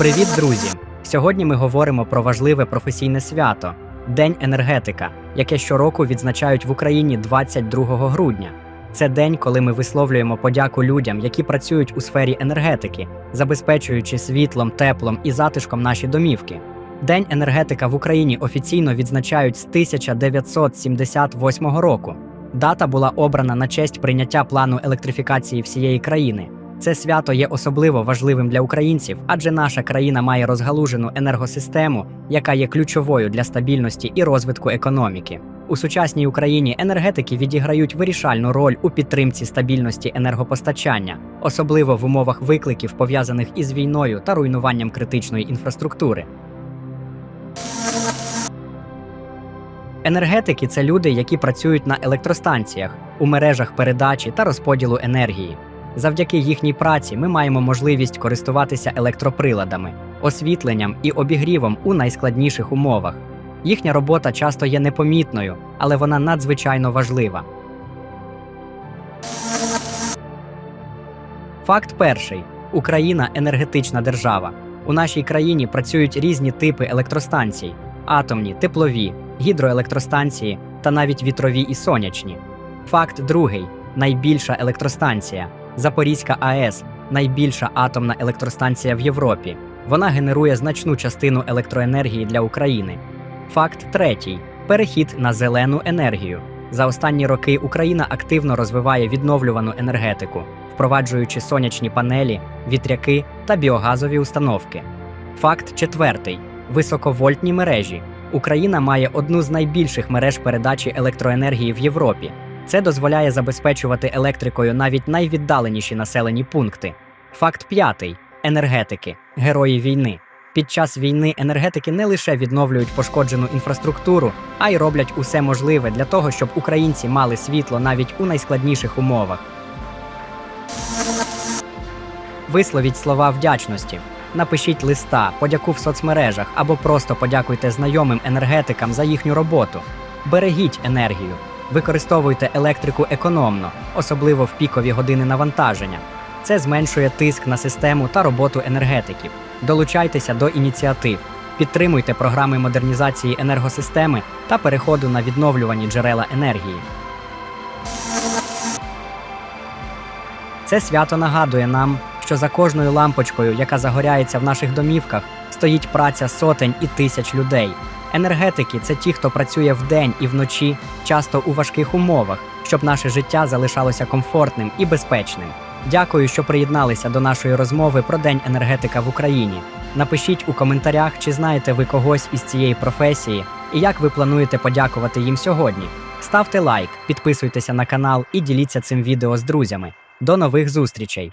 Привіт, друзі! Сьогодні ми говоримо про важливе професійне свято День енергетика, яке щороку відзначають в Україні 22 грудня. Це день, коли ми висловлюємо подяку людям, які працюють у сфері енергетики, забезпечуючи світлом, теплом і затишком наші домівки. День енергетика в Україні офіційно відзначають з 1978 року. Дата була обрана на честь прийняття плану електрифікації всієї країни. Це свято є особливо важливим для українців, адже наша країна має розгалужену енергосистему, яка є ключовою для стабільності і розвитку економіки. У сучасній Україні енергетики відіграють вирішальну роль у підтримці стабільності енергопостачання, особливо в умовах викликів, пов'язаних із війною та руйнуванням критичної інфраструктури. Енергетики це люди, які працюють на електростанціях, у мережах передачі та розподілу енергії. Завдяки їхній праці ми маємо можливість користуватися електроприладами, освітленням і обігрівом у найскладніших умовах. Їхня робота часто є непомітною, але вона надзвичайно важлива. Факт перший: Україна енергетична держава. У нашій країні працюють різні типи електростанцій: атомні, теплові, гідроелектростанції та навіть вітрові і сонячні. Факт другий: найбільша електростанція. Запорізька АЕС найбільша атомна електростанція в Європі. Вона генерує значну частину електроенергії для України. Факт третій: перехід на зелену енергію. За останні роки Україна активно розвиває відновлювану енергетику, впроваджуючи сонячні панелі, вітряки та біогазові установки. Факт четвертий: високовольтні мережі. Україна має одну з найбільших мереж передачі електроенергії в Європі. Це дозволяє забезпечувати електрикою навіть найвіддаленіші населені пункти. Факт п'ятий: енергетики, герої війни. Під час війни енергетики не лише відновлюють пошкоджену інфраструктуру, а й роблять усе можливе для того, щоб українці мали світло навіть у найскладніших умовах. Висловіть слова вдячності. Напишіть листа, подяку в соцмережах або просто подякуйте знайомим енергетикам за їхню роботу. Берегіть енергію. Використовуйте електрику економно, особливо в пікові години навантаження. Це зменшує тиск на систему та роботу енергетиків. Долучайтеся до ініціатив, підтримуйте програми модернізації енергосистеми та переходу на відновлювані джерела енергії. Це свято нагадує нам, що за кожною лампочкою, яка загоряється в наших домівках, стоїть праця сотень і тисяч людей. Енергетики це ті, хто працює вдень і вночі, часто у важких умовах, щоб наше життя залишалося комфортним і безпечним. Дякую, що приєдналися до нашої розмови про День енергетика в Україні. Напишіть у коментарях, чи знаєте ви когось із цієї професії і як ви плануєте подякувати їм сьогодні. Ставте лайк, підписуйтеся на канал і діліться цим відео з друзями. До нових зустрічей!